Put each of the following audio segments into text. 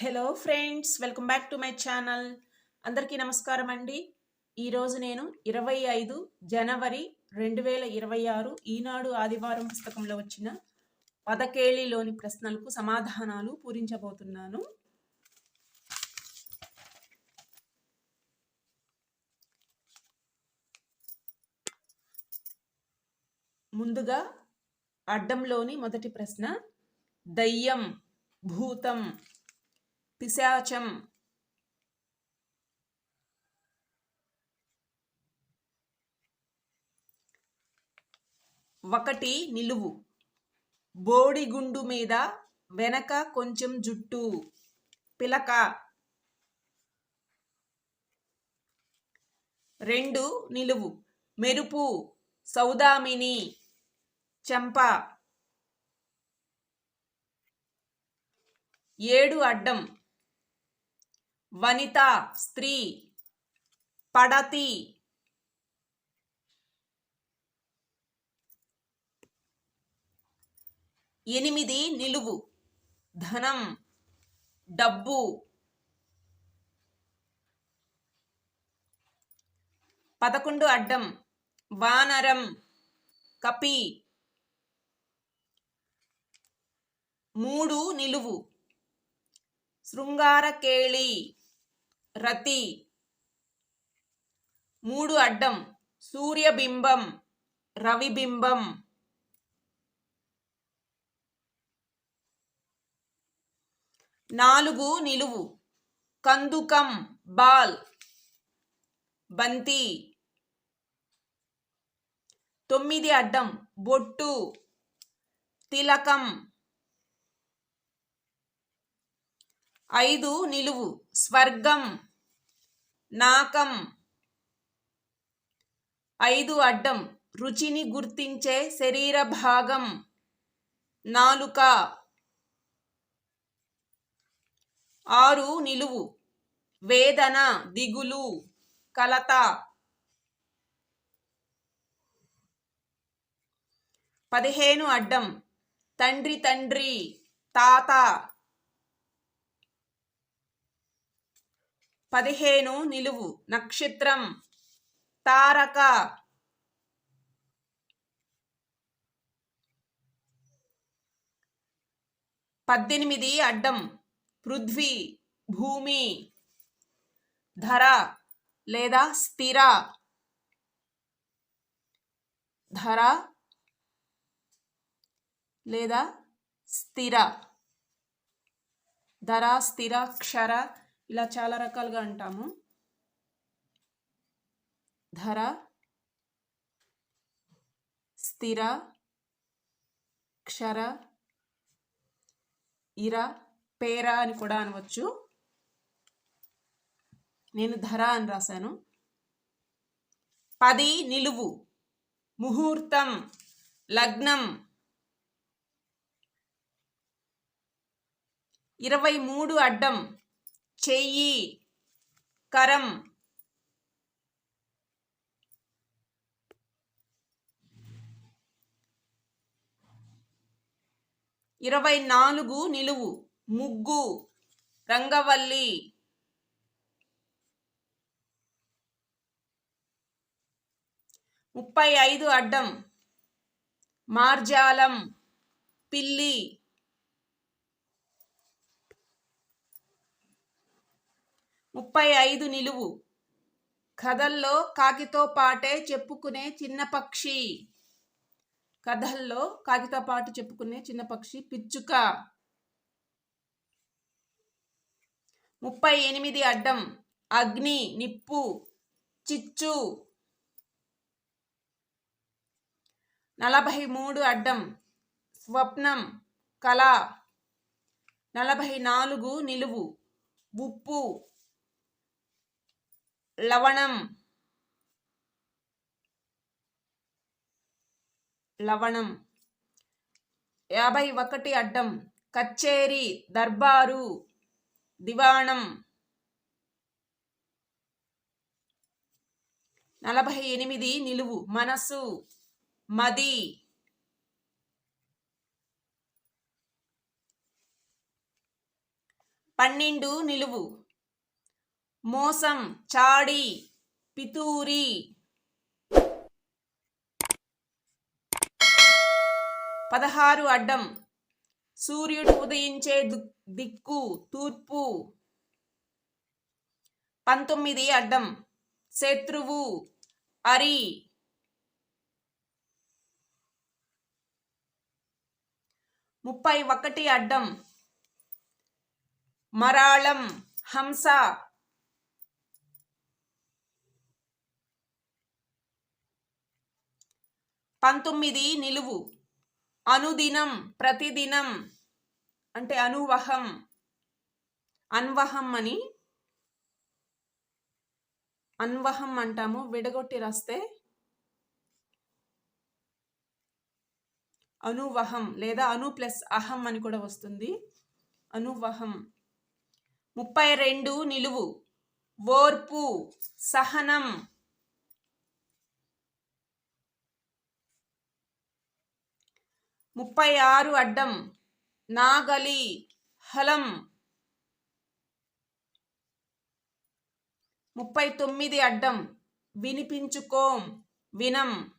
Hello friends welcome back to my channel అందరికీ నమస్కారం అండి. ఈరోజు నేను ఇరవై ఐదు జనవరి రెండు వేల ఇరవై ఆరు ఈనాడు ఆదివారం పుస్తకంలో వచ్చిన పదకేళిలోని ప్రశ్నలకు సమాధానాలు పూరించబోతున్నాను. ముందుగా అడ్డంలోని మొదటి ప్రశ్న దయ్యం భూతం పిశాచం ఒకటి నిలువు. బోడిగుండు మీద వెనక కొంచెం జుట్టు. పిలక. రెండు నిలువు. మెరుపు. సౌదామిని. చెంప. ఏడు అడ్డం. వనిత స్త్రీ పడతి. ఎనిమిది నిలువు. ధనం డబ్బు. పదకొండు అడ్డం. వానరం కపి. మూడు నిలువు. శృంగారకేళి. రతి. మూడు అడ్డం. సూర్యబింబం రవిబింబం. నాలుగు నిలువు. కందుకం బాల్. బంతి. తొమ్మిది అడ్డం. బొట్టు. తిలకం. ఐదు నిలువు. స్వర్గం. నాకం. ఐదు అడ్డం. రుచిని గుర్తించే శరీర భాగం. నాలుక. ఆరు నిలువు. వేదన దిగులు. కలత. పదిహేను అడ్డం. తండ్రి తండ్రి. తాత. పదిహేను నిలువు. నక్షత్రం. తారక. పద్దెనిమిది అడ్డం. పృథ్వీ. భూమి. ధర. లేదా స్థిర. ధర. లేదా స్థిర. ధర స్థిర క్షర ఇలా చాలా రకాలుగా అంటాము. ధర స్థిర క్షర ఇర పేర అని కూడా అనవచ్చు. నేను ధర అని రాశాను. పది నిలువు ముహూర్తం లగ్నం. ఇరవై మూడు అడ్డం. చెయ్యి. కరం. ఇరవై నాలుగు నిలువు. ముగ్గు. రంగవల్లి. ముప్పై ఐదు అడ్డం. మార్జాలం. పిల్లి. ముప్పై ఐదు నిలువు. కథల్లో కాకితో పాటే చెప్పుకునే చిన్న పక్షి. కథల్లో కాకితో పాటు చెప్పుకునే చిన్న పక్షి పిచ్చుక. ముప్పై ఎనిమిది అడ్డం. అగ్ని నిప్పు చిచ్చు. నలభై మూడు అడ్డం. స్వప్నం కళ. నలభై నాలుగు నిలువు. ఉప్పు. లవణం. లవణం. యాభై ఒకటి అడ్డం. కచ్చేరి దర్బారు దివాణం. నలభై ఎనిమిది నిలువు. మనసు. మది. పన్నెండు నిలువు. మోసం చాడి పితూరి. పదహారు అడ్డం. సూర్యుడు ఉదయించే దిక్కు తూర్పు. పంతొమ్మిది అడ్డం. శత్రువు అరి. ముప్పై ఒకటి అడ్డం. మరాళం హంస. పంతొమ్మిది నిలువు. అనుదినం ప్రతిదినం అంటే అనువహం. అన్వహం అని అన్వహం అంటాము. విడగొట్టి రాస్తే అనువహం లేదా అను ప్లస్ అహం అని కూడా వస్తుంది. అనువహం. ముప్పై రెండు నిలువు. ఓర్పు సహనం. ముప్పై ఆరు అడ్డం నాగలి హలం. ముప్పై తొమ్మిది అడ్డం వినిపించుకోం వినం.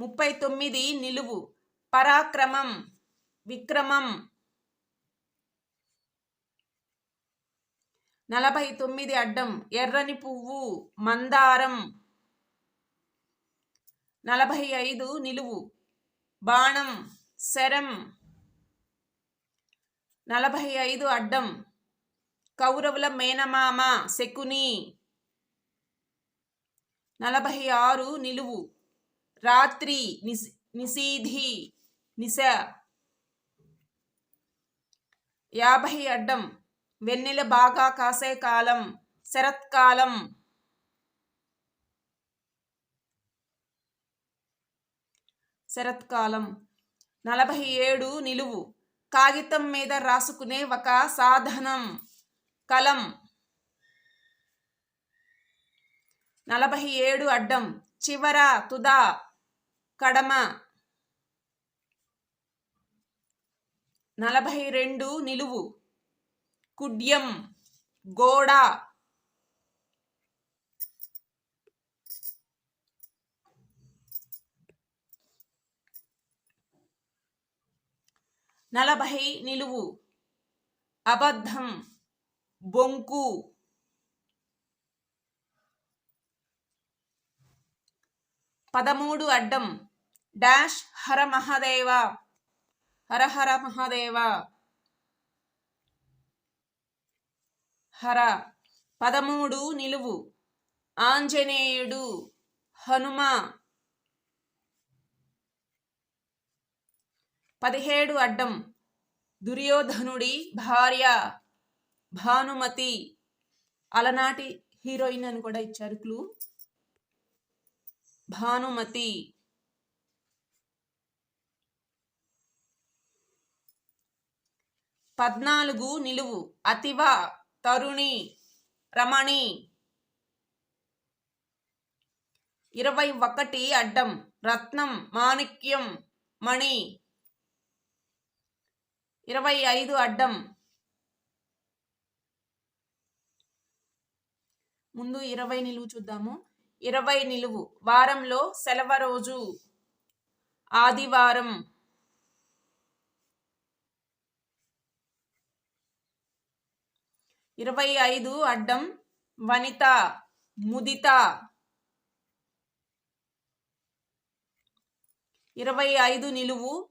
ముప్పై తొమ్మిది నిలువు పరాక్రమం విక్రమం. నలభై తొమ్మిది అడ్డం ఎర్రని పువ్వు మందారం. నలభై ఐదు నిలువు బాణం శరం నలభై ఐదు అడ్డం కౌరవుల మేనమామ శకుని నలభై ఆరు నిలువు రాత్రి నిసి నిశీధి నిశ యాభై అడ్డం వెన్నెల బాగా కాసే కాలం శరత్కాలం శరత్కాలం. నలభై ఏడు నిలువు. కాగితం మీద రాసుకునే ఒక సాధనం. కలం. నలభై ఏడు అడ్డం. చివర తుద. కడమ. నలభై రెండు నిలువు. కుడ్యం. గోడ. నలభై నిలువు. అబద్ధం బొంకు. పదమూడు అడ్డం. డాష్ హర మహాదేవ. హర హర మహాదేవ. హర. పదమూడు నిలువు. ఆంజనేయుడు. హనుమ. పదిహేడు అడ్డం. దుర్యోధనుడి భార్య భానుమతి అలనాటి హీరోయిన్ అని కూడా ఇచ్చారు క్లూ. భానుమతి. పద్నాలుగు నిలువు. అతివ తరుణి రమణి. ఇరవై ఒకటి అడ్డం. రత్నం మాణిక్యం మణి. ఇరవై ఐదు అడ్డం. ముందు ఇరవై నిలువు చూద్దాము. ఇరవై నిలువు. వారంలో సెలవ రోజు. ఆదివారం. ఇరవై ఐదు అడ్డం. వనిత ముదిత. ఇరవై ఐదు నిలువు.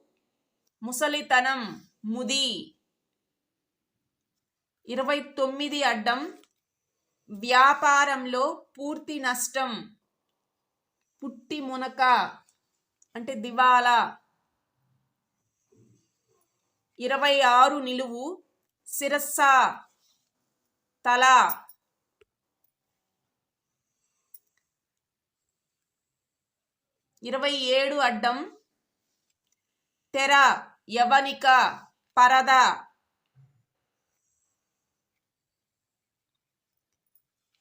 ముసలితనం. ముది. ఇరవై తొమ్మిది అడ్డం వ్యాపారంలో పూర్తి నష్టం. పుట్టి మునక అంటే దివాలా. ఇరవై ఆరు నిలువు శిరస్స. తల. ఇరవై ఏడు అడ్డం తెర యవనిక. పరద.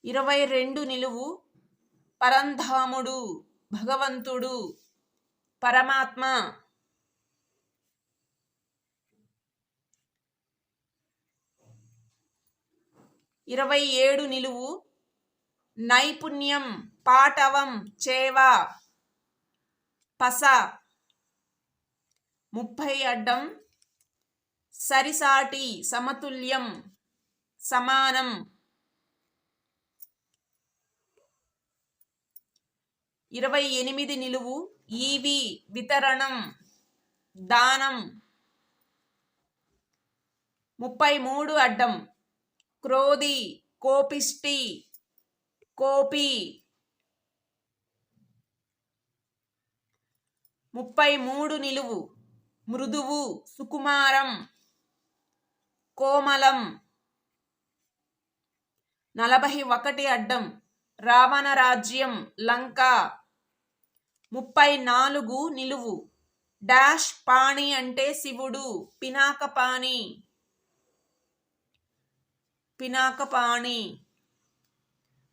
ఇరవై రెండు నిలువు. పరంధాముడు భగవంతుడు పరమాత్మ. ఇరవై ఏడు నిలువు. నైపుణ్యం పాటవం చేవ. పస. ముప్పై అడ్డం. సరిసాటి సమతుల్యం సమానం. ఇరవై ఎనిమిది నిలువు ఈవి వితరణం దానం. ముప్పై మూడు అడ్డం క్రోధి కోపిష్టి కోపి. ముప్పై మూడు నిలువు మృదువు సుకుమారం. కోమలం. నలభై ఒకటి అడ్డం. రావణ రాజ్యం లంక. ముప్పై నాలుగు నిలువు. డాష్ పాణి అంటే శివుడు. పినాకపాణి పినాకపాణి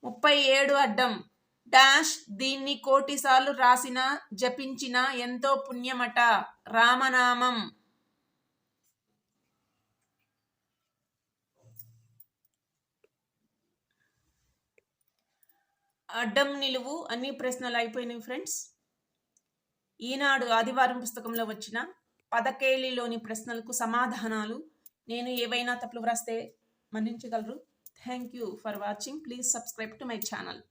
ముప్పై ఏడు అడ్డం. డాష్ దీన్ని కోటిసార్లు రాసిన జపించిన ఎంతో పుణ్యమట. రామనామం. అడ్డం నిలువు అన్ని ప్రశ్నలు అయిపోయినాయి ఫ్రెండ్స్. ఈనాడు ఆదివారం పుస్తకంలో వచ్చిన పదకేళిలోని ప్రశ్నలకు సమాధానాలు నేను ఏవైనా తప్పులు వ్రాస్తే మన్నించగలరు. Thank you for watching please subscribe to my channel